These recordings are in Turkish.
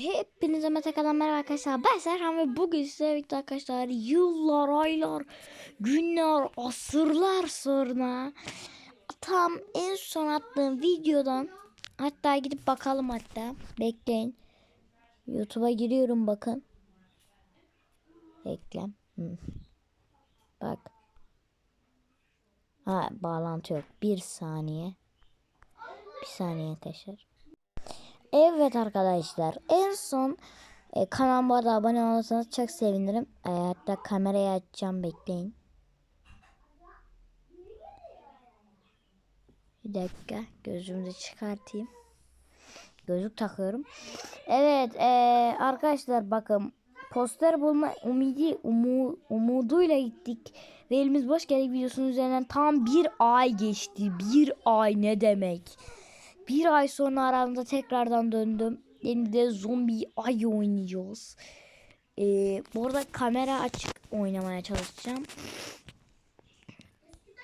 Hepinize Mete merhaba arkadaşlar. Ben Serhan ve bugün size birlikte arkadaşlar yıllar, aylar, günler, asırlar sonra tam en son attığım videodan hatta gidip bakalım hatta. Bekleyin. YouTube'a giriyorum bakın. Hı. Bak. Ha bağlantı yok. Bir saniye. Bir saniye arkadaşlar. Evet arkadaşlar en son e, kanalıma da abone olursanız çok sevinirim. E, hatta kamerayı açacağım bekleyin. Bir dakika gözümü çıkartayım. Gözlük takıyorum. Evet e, arkadaşlar bakın poster bulma umidi umu, umuduyla gittik. Ve elimiz boş geldik videosunun üzerinden tam bir ay geçti. Bir ay ne demek? Bir ay sonra aramda tekrardan döndüm. Yeni de zombi ay oynayacağız. Ee, bu arada kamera açık oynamaya çalışacağım.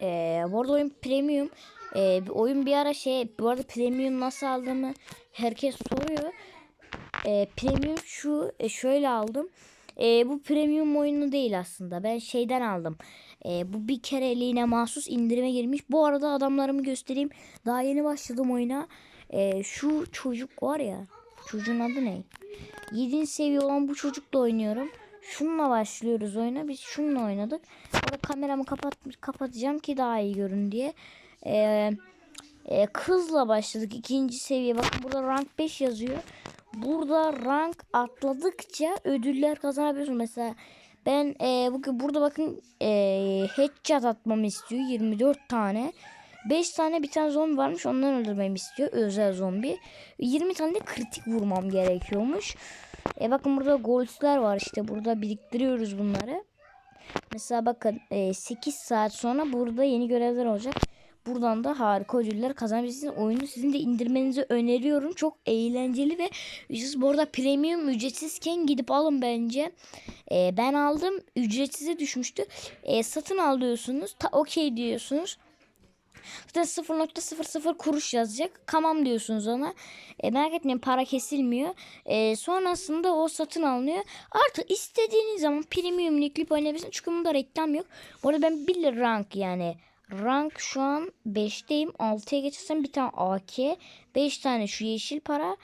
Ee, bu arada oyun premium. Ee, oyun bir ara şey bu arada premium nasıl aldığımı herkes soruyor. Ee, premium şu e, şöyle aldım. Ee, bu premium oyunu değil aslında. Ben şeyden aldım. Ee, bu bir kereliğine mahsus indirime girmiş. Bu arada adamlarımı göstereyim. Daha yeni başladım oyuna. Ee, şu çocuk var ya. Çocuğun adı ne? 7. seviye olan bu çocukla oynuyorum. Şununla başlıyoruz oyuna. Biz şununla oynadık. Orada kameramı kapat kapatacağım ki daha iyi görün diye. Ee, e, kızla başladık. ikinci seviye. Bakın burada rank 5 yazıyor. Burada rank atladıkça ödüller kazanabiliyorsun. Mesela ben e, bugün burada bakın e, headshot atmamı istiyor. 24 tane. 5 tane bir tane zombi varmış. Ondan öldürmemi istiyor. Özel zombi. 20 tane de kritik vurmam gerekiyormuş. E bakın burada golds'ler var işte. Burada biriktiriyoruz bunları. Mesela bakın e, 8 saat sonra burada yeni görevler olacak. Buradan da harika ödüller kazanabilirsiniz. Oyunu sizin de indirmenizi öneriyorum. Çok eğlenceli ve ücretsiz. Bu arada premium ücretsizken gidip alın bence. Ee, ben aldım. Ücretsize düşmüştü. Ee, satın alıyorsunuz. Ta okey diyorsunuz. Zaten 0.00 kuruş yazacak. Tamam diyorsunuz ona. E, merak etmeyin para kesilmiyor. E, sonrasında o satın alınıyor. Artık istediğiniz zaman premium yükleyip oynayabilirsiniz. Çünkü bunda reklam yok. Bu arada ben 1 rank yani rank şu an 5'teyim. 6'ya geçersem bir tane AK. 5 tane şu yeşil para.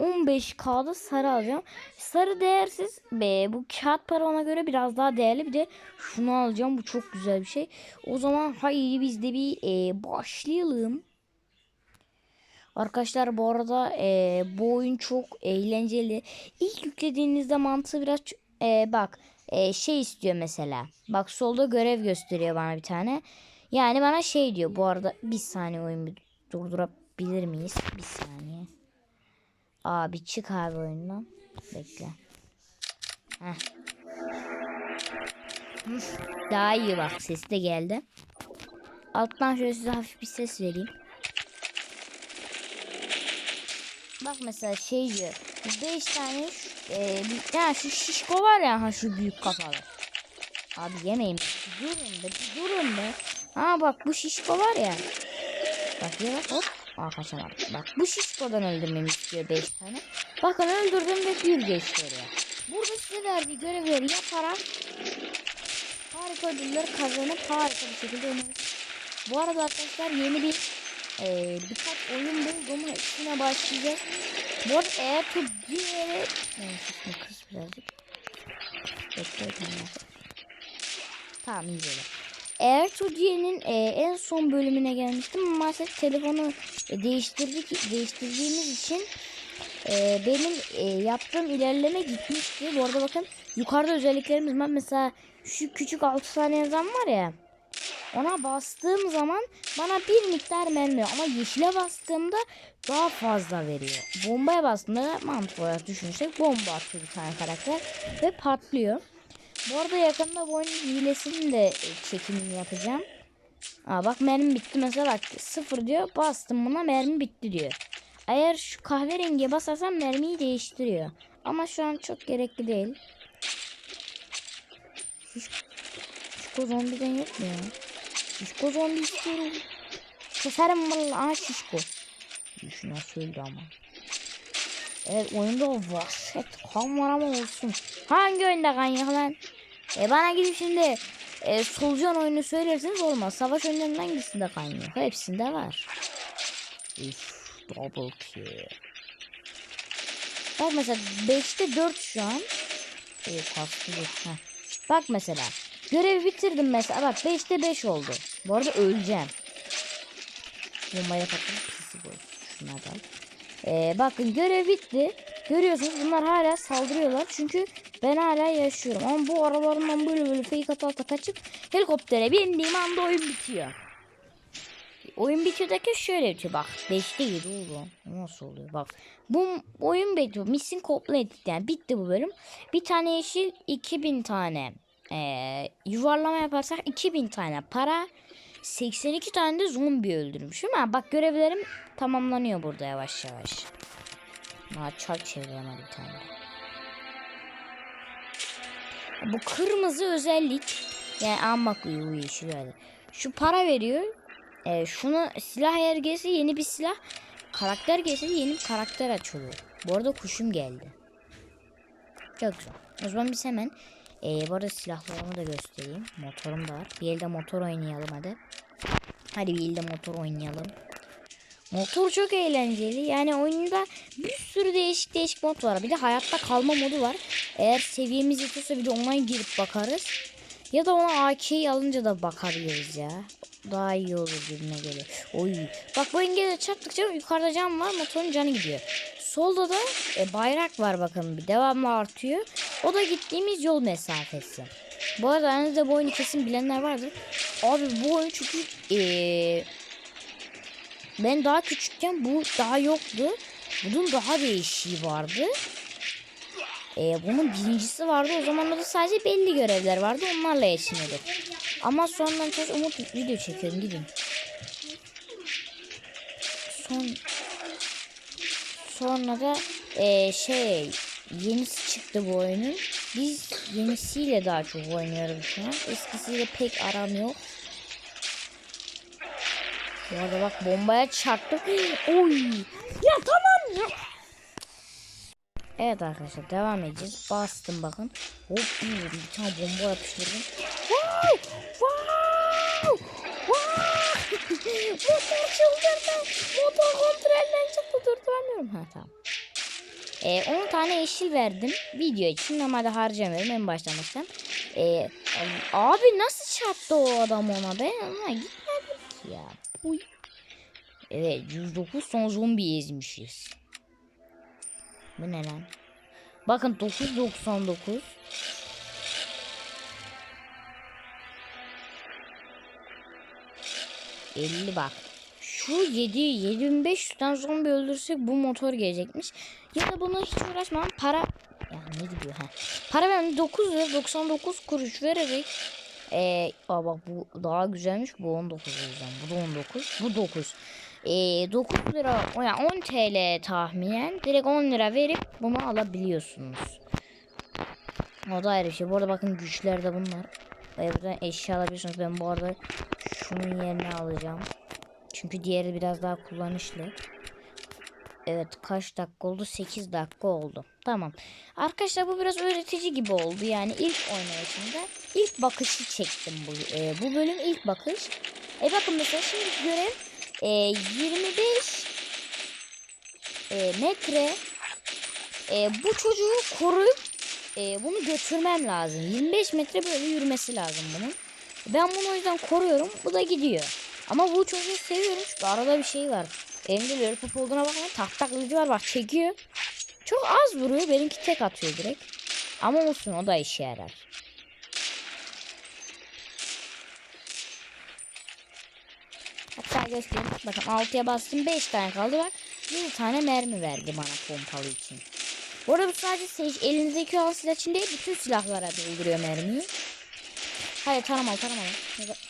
15K'da sarı alacağım. Sarı değersiz. Be, bu kağıt para ona göre biraz daha değerli. Bir de şunu alacağım. Bu çok güzel bir şey. O zaman haydi biz de bir e, başlayalım. Arkadaşlar bu arada e, bu oyun çok eğlenceli. İlk yüklediğinizde mantığı biraz e, bak e, şey istiyor mesela. Bak solda görev gösteriyor bana bir tane. Yani bana şey diyor. Bu arada bir saniye oyun bir durdurabilir miyiz? Bir saniye. Abi çık abi oyundan. Bekle. Heh. Daha iyi bak ses de geldi. Alttan şöyle size hafif bir ses vereyim. Bak mesela şey diyor. 5 tane şu, e, bir, yani şu şişko var ya ha şu büyük kafalı. Abi yemeyin. Durun be durun be. Ha bak bu şişko var ya. Bak ya hop. Aa kaçamadım. Bak bu şişkodan öldürmemi istiyor 5 tane. Bakın öldürdüm ve bir geçti oraya. Burada size verdiği görevleri yaparak harika ödüller kazanıp harika bir şekilde oynarsınız. Bu arada arkadaşlar yeni bir e, birkaç oyun buldum. Hepsine başlayacağız. Bu arada eğer çok diğeri... Sesini kız birazcık. Bekle tamam. Tamam iyi böyle. Eğer Tudiye'nin e, en son bölümüne gelmiştim. Maalesef telefonu değiştirdik değiştirdiğimiz için e, benim e, yaptığım ilerleme gitmişti. Bu arada bakın yukarıda özelliklerimiz var. Mesela şu küçük 6 tane yazan var ya. Ona bastığım zaman bana bir miktar mermi ama yeşile bastığımda daha fazla veriyor. Bombaya bastığımda mantık olarak düşünürsek bomba atıyor bir tane karakter ve patlıyor. Bu arada yakında bu oyunun hilesinin de çekimini yapacağım. Aa bak mermi bitti mesela bak sıfır diyor bastım buna mermi bitti diyor. Eğer şu kahverengiye basarsam mermiyi değiştiriyor. Ama şu an çok gerekli değil. Şişko zombiden yok mu ya? Şişko zombi istiyorum. Keserim valla. Aha şişko. Şuna söyledi ama. Evet oyunda o vahşet kan olsun. Hangi oyunda kan yok lan? E bana gidip şimdi e, solucan oyunu söylerseniz olmaz. Savaş oyunlarının hangisinde kan yok? Hepsinde var. Üf, double kill. Bak mesela 5'te 4 şu an. O kastı. Bak mesela. Görevi bitirdim mesela. Bak 5'te 5 oldu. Bu arada öleceğim. Bombaya takılı pisi bu. Şunlardan. Ee, bakın görev bitti. Görüyorsunuz bunlar hala saldırıyorlar. Çünkü ben hala yaşıyorum. Ama bu aralarından böyle böyle fake ata ata kaçıp helikoptere bindiğim anda oyun bitiyor. Oyun bitiyor derken şöyle bitiyor bak. 5'te 7 oldu. Nasıl oluyor bak. Bu oyun bitiyor. Mission complete yani bitti bu bölüm. Bir tane yeşil 2000 tane. Ee, yuvarlama yaparsak 2000 tane para. 82 tane de zombi öldürmüşüm. Ha, bak görevlerim tamamlanıyor burada yavaş yavaş. Ha, çark çevireyim bir tane. Bu kırmızı özellik. Yani ama bak uyu yeşil öyle. Şu para veriyor. Ee, şunu silah ergesi yeni bir silah. Karakter gelse yeni bir karakter açılıyor. Bu arada kuşum geldi. Çok güzel. O zaman biz hemen ee, bu arada silahlarımı da göstereyim. Motorum da var. Bir elde motor oynayalım hadi. Hadi bir elde motor oynayalım. Motor çok eğlenceli. Yani oyunda bir sürü değişik değişik mod var. Bir de hayatta kalma modu var. Eğer seviyemiz yetiyorsa bir de ona girip bakarız. Ya da ona AK'yi alınca da bakabiliriz ya. Daha iyi olur gibime geliyor. Oy. Bak bu engele çarptıkça yukarıda cam var motorun canı gidiyor. Solda da e, bayrak var bakın bir devamlı artıyor. O da gittiğimiz yol mesafesi. Bu arada aranızda bu oyunu kesin bilenler vardır. Abi bu oyun çünkü e, ben daha küçükken bu daha yoktu. Bunun daha değişiği vardı. Ee, bunun birincisi vardı. O zamanlarda sadece belli görevler vardı. Onlarla yetiniyorduk. Ama sonradan çok umut video çekiyorum. Gidin. Son sonra da ee, şey yenisi çıktı bu oyunun. Biz yenisiyle daha çok oynuyoruz şu an. Eskisiyle pek aram yok. Bu arada bak bombaya çarptım. Oy. Ya tamam ya. Evet arkadaşlar devam edeceğiz. Bastım bakın. Hop bir, tane bomba yapıştırdım. Wow! Wow! Wow! Motor çıldırdı. Motor kontrolden çıktı. Durduramıyorum. Ha tamam. Ee, 10 tane yeşil verdim. Video için normalde harcamıyorum. En baştan baştan. Ee, abi nasıl çarptı o adam ona? Ben ona gitmedim ki ya. Uy. Evet 109 son zombi ezmişiz. Bu ne lan? Bakın 999. ...50 bak. Şu 7 7500 tane zombi öldürsek bu motor gelecekmiş. Ya da buna hiç uğraşmam. Para... Ya ne gidiyor ha? Para ben 9 lira 99 kuruş vererek... Ee, aa bak bu daha güzelmiş. Bu 19 o yüzden. Bu da 19. Bu 9. Ee, 9 lira yani 10 TL tahminen direkt 10 lira verip bunu alabiliyorsunuz. O da ayrı şey. Bu arada bakın güçler de bunlar. Ee, buradan eşya alabiliyorsunuz. Ben bu arada şunun yerine alacağım. Çünkü diğeri biraz daha kullanışlı. Evet kaç dakika oldu? 8 dakika oldu. Tamam. Arkadaşlar bu biraz öğretici gibi oldu. Yani ilk oynayışımda ilk bakışı çektim bu. E, bu bölüm ilk bakış. E bakın mesela şimdi görev e, 25 e, metre e, bu çocuğu koruyup e, bunu götürmem lazım. 25 metre böyle yürümesi lazım bunun. Ben bunu o yüzden koruyorum. Bu da gidiyor. Ama bu çocuğu seviyorum çünkü arada bir şey var. Elimde lollipop olduğuna bakmayın. Tak kılıcı var bak çekiyor. Çok az vuruyor. Benimki tek atıyor direkt. Ama olsun o da işe yarar. Hatta göstereyim. Bakın 6'ya bastım 5 tane kaldı bak. 1 tane mermi verdi bana pompalı için. Bu arada bu sadece elinizdeki olan silah için değil bütün silahlara dolduruyor mermiyi. Hayır taramalı taramalı.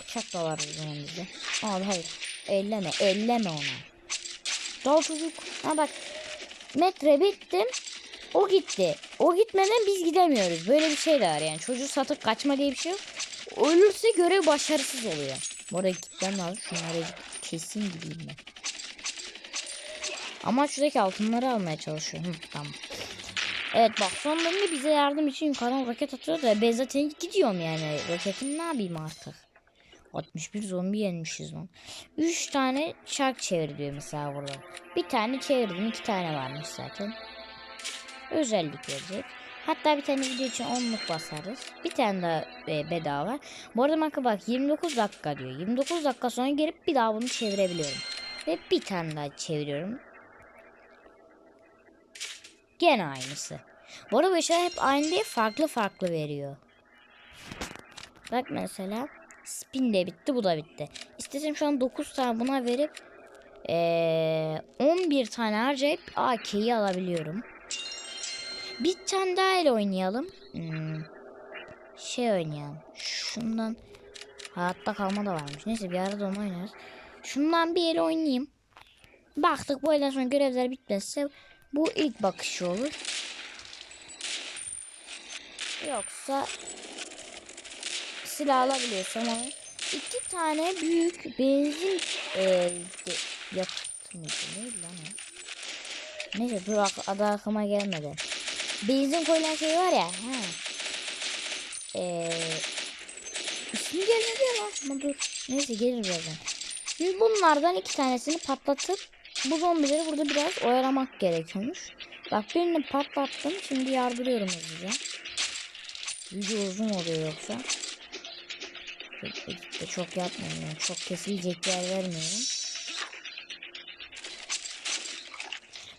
Bıçak da var zaman bizde. Abi hayır. Elleme elleme ona. Çocuk. Ha bak. Metre bittim. O gitti. O gitmeden biz gidemiyoruz. Böyle bir şey de var yani. Çocuğu satıp kaçma diye bir şey yok. Ölürse görev başarısız oluyor. Bu arada gitmem lazım. Şunları keseyim gideyim ben. Ama şuradaki altınları almaya çalışıyorum. Hı, tamam. Evet bak son bölümde bize yardım için yukarıdan roket atıyor da ben zaten gidiyorum yani. Roketim ne yapayım artık. 61 zombi yenmişiz lan. 3 tane çark çevir diyor mesela burada. Bir tane çevirdim. iki tane varmış zaten. Özellik verecek. Hatta bir tane video için 10'luk basarız. Bir tane daha e, bedava. Bu arada marka bak 29 dakika diyor. 29 dakika sonra gelip bir daha bunu çevirebiliyorum. Ve bir tane daha çeviriyorum. Gene aynısı. Bu arada bu hep aynı değil farklı farklı veriyor. Bak mesela spin de bitti bu da bitti. İstesem şu an 9 tane buna verip eee 11 tane harcayıp AK'yi alabiliyorum. Bir tane daha ile oynayalım. Hmm. Şey oynayalım. Şundan hayatta kalma da varmış. Neyse bir arada onu oynarız. Şundan bir el oynayayım. Baktık bu elden sonra görevler bitmezse bu ilk bakışı olur. Yoksa silah alabiliyorsam ama iki tane büyük benzin e, mıydı? Neydi lan? Neyse dur adı aklıma gelmedi. Benzin koyulan şey var ya. Ha. Ee, ismi gelmedi. Ama dur. Neyse gelir birazdan. Şimdi bunlardan iki tanesini patlatıp bu zombileri burada biraz oyalamak gerekiyormuş. Bak birini patlattım. Şimdi yardırıyorum hızlıca. Video uzun oluyor yoksa. Editte çok yapmıyorum. Yani. Çok kesilecek yer vermiyorum.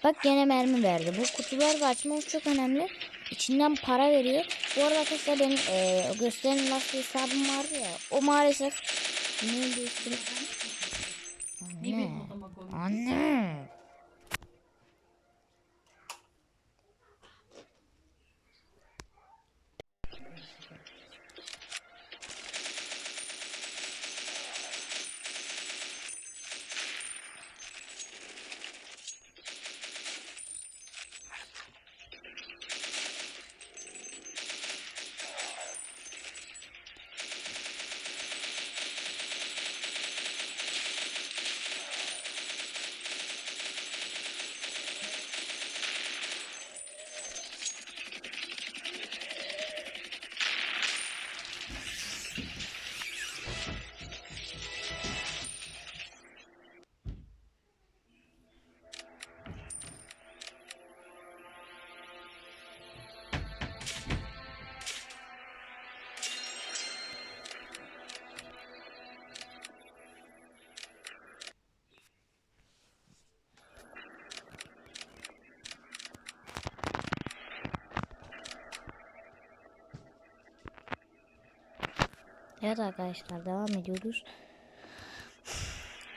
Bak gene mermi verdi. Bu kutuları da açmamız çok önemli. İçinden para veriyor. Bu arada arkadaşlar benim e, o gösteren lastik hesabım vardı ya. O maalesef değiştirip Anne. Anne. Evet arkadaşlar devam ediyoruz.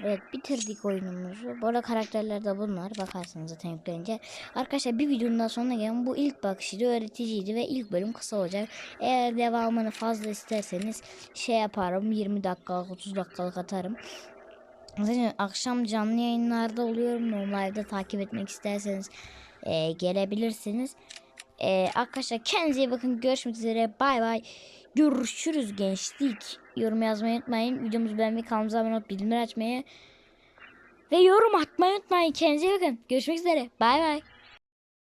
Evet bitirdik oyunumuzu. Bu arada karakterler de bunlar. Bakarsınız zaten yüklenince. Arkadaşlar bir videonun daha sonuna gelen bu ilk bakışıydı. Öğreticiydi ve ilk bölüm kısa olacak. Eğer devamını fazla isterseniz şey yaparım. 20 dakikalık 30 dakikalık atarım. Zaten akşam canlı yayınlarda oluyorum. Normalde takip etmek isterseniz e, gelebilirsiniz. E, arkadaşlar kendinize iyi bakın. Görüşmek üzere. Bay bay. Görüşürüz gençlik. Yorum yazmayı unutmayın. Videomuzu beğenmeyi, kanalımıza abone olup bildirimleri açmayı ve yorum atmayı unutmayın. Kendinize iyi bakın. Görüşmek üzere. Bay bay.